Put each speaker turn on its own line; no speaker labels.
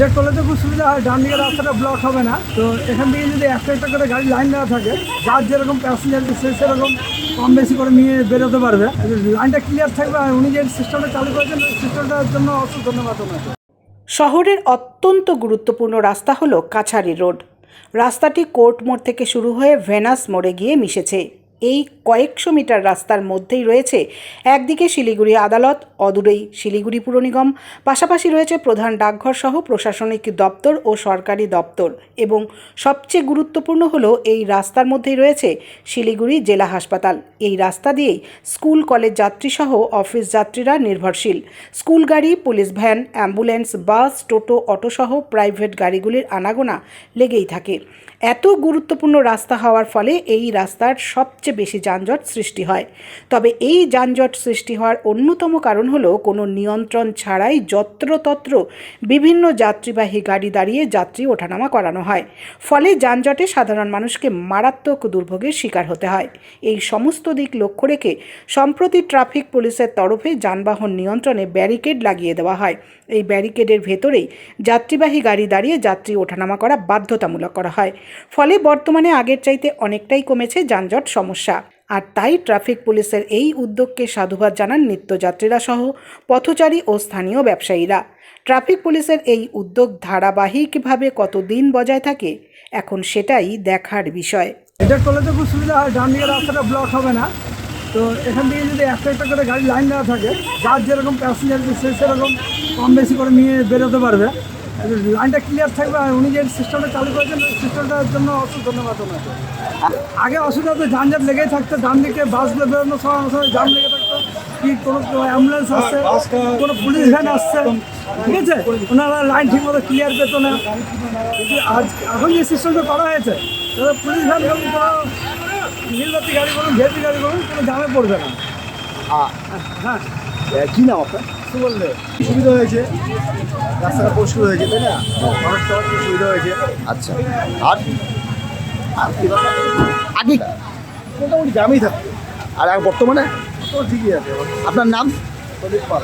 এটা করলে খুব সুবিধা হয়, ডান দিকে রাস্তাটা ব্লক হবে না। তো এখান থেকে যদি একটা একটা করে গাড়ি লাইন দেওয়া থাকে, যার যেরকম প্যাসেঞ্জার সে সেরকম কম বেশি করে নিয়ে বেরোতে পারবে। লাইনটা ক্লিয়ার থাকবে, আর উনি যে সিস্টেমটা চালু করেছেন সিস্টেমটার জন্য অসুখ ধন্যবাদ ওনাকে
শহরের অত্যন্ত গুরুত্বপূর্ণ রাস্তা হলো কাছারি রোড। রাস্তাটি কোর্ট মোড় থেকে শুরু হয়ে ভেনাস মোড়ে গিয়ে মিশেছে। এই কয়েকশো মিটার রাস্তার মধ্যেই রয়েছে একদিকে শিলিগুড়ি আদালত, অদূরেই শিলিগুড়ি পুর নিগম। পাশাপাশি রয়েছে প্রধান ডাকঘর সহ প্রশাসনিক দপ্তর ও সরকারি দপ্তর এবং সবচেয়ে গুরুত্বপূর্ণ হলো এই রাস্তার মধ্যেই রয়েছে শিলিগুড়ি জেলা হাসপাতাল। এই রাস্তা দিয়েই স্কুল, কলেজ যাত্রী সহ অফিস যাত্রীরা নির্ভরশীল। স্কুল গাড়ি, police van, ambulance, bus, toto, auto সহ প্রাইভেট গাড়িগুলির আনাগোনা লেগেই থাকে। এত গুরুত্বপূর্ণ রাস্তা হওয়ার ফলে এই রাস্তার সবচেয়ে বেশি যানজট সৃষ্টি হয়। তবে এই যানজট সৃষ্টি হওয়ার অন্যতম কারণ হলো কোনো নিয়ন্ত্রণ ছাড়াই যত্রতত্র বিভিন্ন যাত্রীবাহী গাড়ি দাঁড়িয়ে যাত্রী ওঠানামা করানো হয়। ফলে যানজটে সাধারণ মানুষকে মারাত্মক দুর্ভোগের শিকার হতে হয়। এই সমস্ত দিক লক্ষ্য রেখে সম্প্রতি ট্রাফিক পুলিশের তরফে যানবাহন নিয়ন্ত্রণে ব্যারিকেড লাগিয়ে দেওয়া হয়। এই ব্যারিকেডের ভেতরেই যাত্রীবাহী গাড়ি দাঁড়িয়ে যাত্রী ওঠানামা করা বাধ্যতামূলক করা হয়। ফলে বর্তমানে আগের চাইতে অনেকটাই কমেছে যানজট সমস্যা। আর তাই ট্রাফিক পুলিশের এই উদ্যোগকে সাধুবাদ জানান নিত্যযাত্রীরা সহ পথচারী ও স্থানীয় ব্যবসায়ীরা। ট্রাফিক পুলিশের এই উদ্যোগ ধারাবাহিকভাবে কতদিন বজায় থাকে, এখন সেটাই দেখার বিষয়।
এটা করলে তো খুব সুবিধা হয় ডান রাস্তাটা ব্লক হবে না। তো এখান থেকে যদি একটা একটা করে গাড়ি লাইন দেওয়া থাকে, যার যেরকম প্যাসেঞ্জার সে সেরকম কম বেশি করে নিয়ে বেরোতে পারবে। লাইনটা ক্লিয়ার থাকবে আর উনি যে সিস্টেমটা চালু করেছেন সিস্টেমটার জন্য অসুখ ধন্যবাদ ওনাকে। আগে অসুবিধা হতো যানজট লেগেই থাকতো ডান দিকে বাসগুলো বেরোনোর সময় সময় জাম লেগে থাকতো। কি কোনো অ্যাম্বুলেন্স আসছে কোনো পুলিশ ভ্যান আসছে। ঠিক আছে? ওনারা লাইন ঠিকমতো ক্লিয়ার পেত না। আজ এখন যে সিস্টেমটা করা হয়েছে তাহলে পুলিশ ভ্যান কোনো নীলবাতি গাড়ি বলুন ভেপি গাড়ি বলুন কোনো জামে পড়বে না। হ্যাঁ।
কী নাম আপনার?
বললে?
সুবিধা হয়েছে। রাস্তাটা পরিষ্কার হয়েছে তাই না? মানুষ সুবিধা হয়েছে। আচ্ছা। আর আর কি আগে মোটামুটি গ্রামেই থাকতো আর বর্তমানে
ঠিকই আছে।
আপনার নাম?
প্রদীপ পাল।